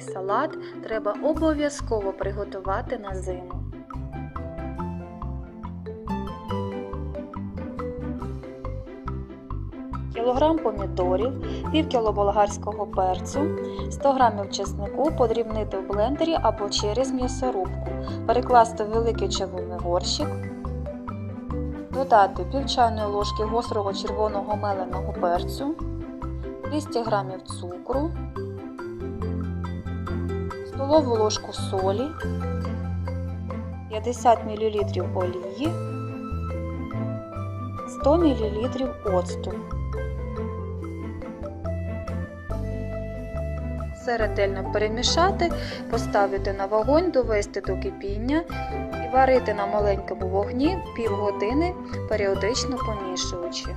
Салат треба обов'язково приготувати на зиму. Кілограм помідорів, пів кіло болгарського перцю, 100 г чеснику подрібнити в блендері або через м'ясорубку, перекласти в великий чавунний горщик, додати пів чайної ложки гострого червоного меленого перцю, 200 г цукру, столову ложку солі, 50 мл олії, 100 мл оцту. Все ретельно перемішати, поставити на вогонь, довести до кипіння і варити на маленькому вогні півгодини, періодично помішуючи.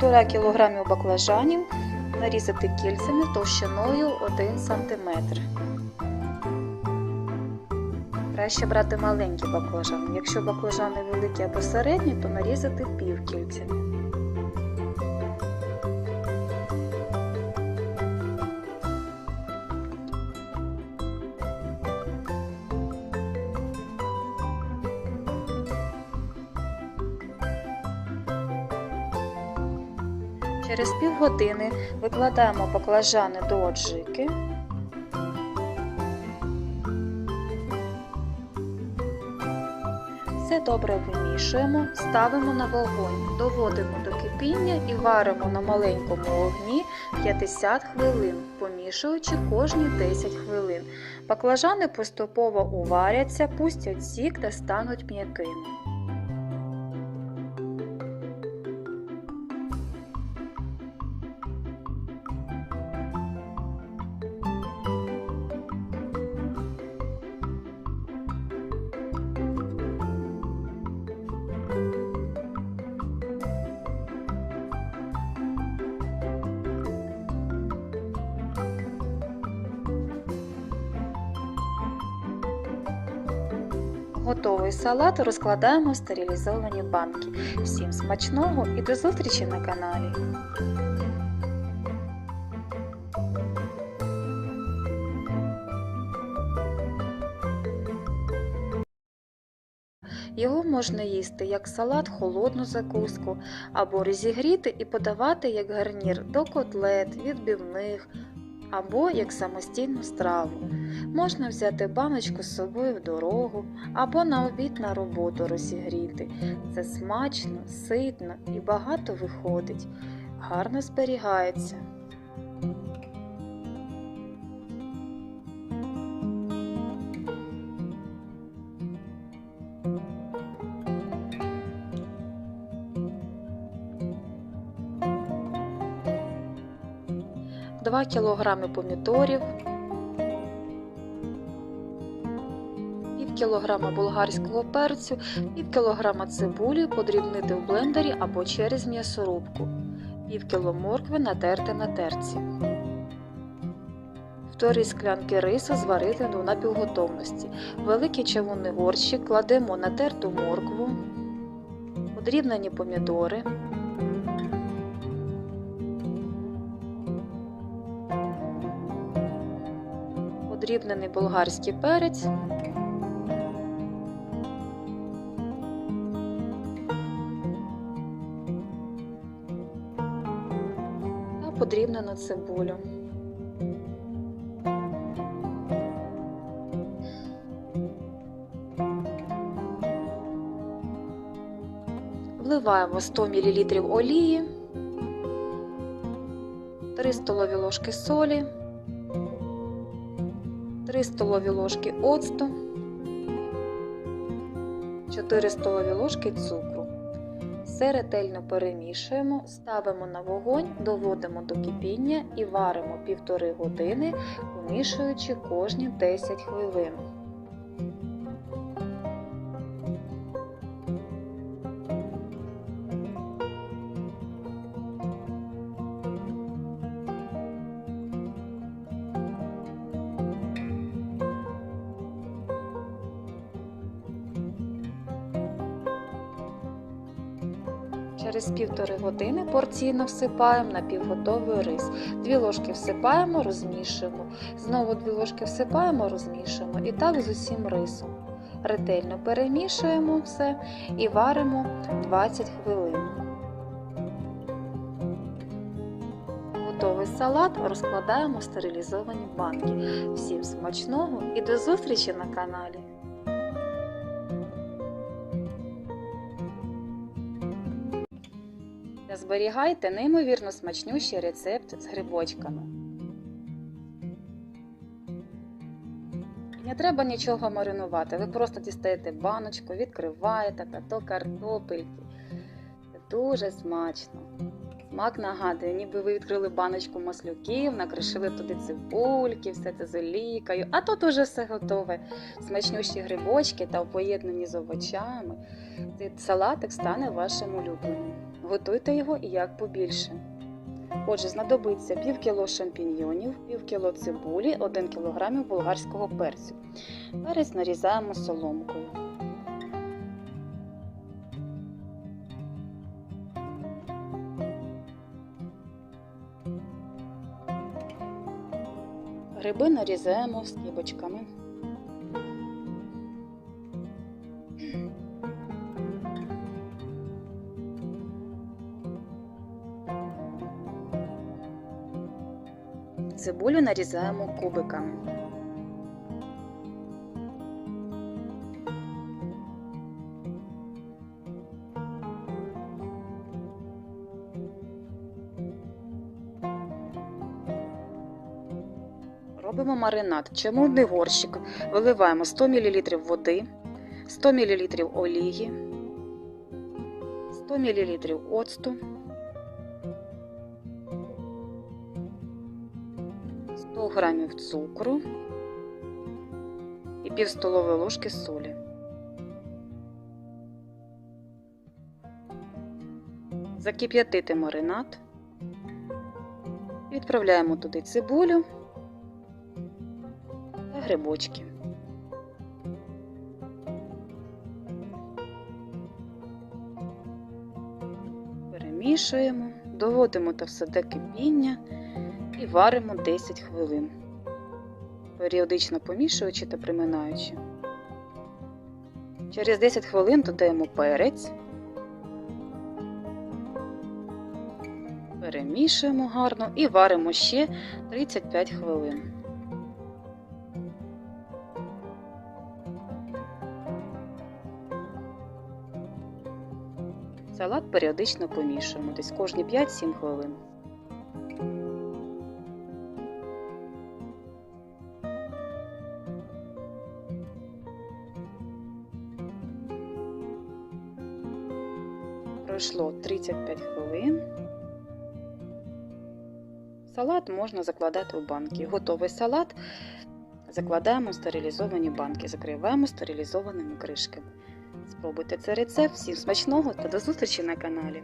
1,5 кг баклажанів нарізати кільцями товщиною 1 см. Краще брати маленькі баклажани. Якщо баклажани великі або середні, то нарізати півкільцями. Через півгодини викладаємо баклажани до аджики. Все добре вимішуємо, ставимо на вогонь, доводимо до кипіння і варимо на маленькому вогні 50 хвилин, помішуючи кожні 10 хвилин. Баклажани поступово уваряться, пустять сік та стануть м'якими. Готовий салат розкладаємо в стерилізовані банки. Всім смачного і до зустрічі на каналі! Його можна їсти як салат, холодну закуску, або розігріти і подавати як гарнір до котлет, відбивних, або як самостійну страву. Можна взяти баночку з собою в дорогу або на обід на роботу розігріти. Це смачно, ситно і багато виходить, гарно зберігається. Два кілограми помідорів, кілограма болгарського перцю, пів кілограма цибулі подрібнити в блендері або через м'ясорубку, пів кіло моркви натерти на терці. Півтори склянки рису зварити до напівготовності. Великий чавунний горщик кладемо натерту моркву, подрібнені помідори. подрібнений болгарський перець. Подрібнену цибулю. Вливаємо 100 мл олії, 3 столові ложки солі. 3 столові ложки оцту, 4 столові ложки цукру. Все ретельно перемішуємо, ставимо на вогонь, доводимо до кипіння і варимо 1,5 години, помішуючи кожні 10 хвилин. Через півтори години порційно всипаємо напівготовий рис. Дві ложки всипаємо, розмішуємо. Знову дві ложки всипаємо, розмішуємо. І так з усім рисом. Ретельно перемішуємо все і варимо 20 хвилин. Готовий салат розкладаємо в стерилізовані банки. Всім смачного і до зустрічі на каналі! Зберігайте неймовірно смачнющий рецепт з грибочками. Не треба нічого маринувати. Ви просто дістаєте баночку, відкриваєте та то картопельки. Дуже смачно. Смак нагадує, ніби ви відкрили баночку маслюків, накришили туди цибульки, все це з олійкою, а тут уже все готове. Смачнющі грибочки та в поєднанні з овочами. Цей салатик стане вашим улюбленим. Готуйте його і як побільше. Отже, знадобиться пів кіло шампіньйонів, пів кіло цибулі, 1 кг болгарського перцю. Перець нарізаємо соломкою. Гриби нарізаємо скибочками. Цибулю нарізаємо кубиками. Робимо маринад. Чамурний горщик. Виливаємо 100 мл води, 100 мл олії, 100 мл оцту, 100 г цукру і пів столової ложки солі. Закип'ятити маринад. Відправляємо туди цибулю грибочки. Перемішуємо, доводимо це все до кипіння і варимо 10 хвилин, періодично помішуючи та приминаючи. Через 10 хвилин додаємо перець, перемішуємо гарно і варимо ще 35 хвилин. Салат періодично помішуємо десь кожні 5-7 хвилин. Пройшло 35 хвилин. Салат можна закладати у банки. Готовий салат закладаємо в стерилізовані банки, закриваємо стерилізованими кришками. Спробуйте цей рецепт. Всім смачного та до зустрічі на каналі!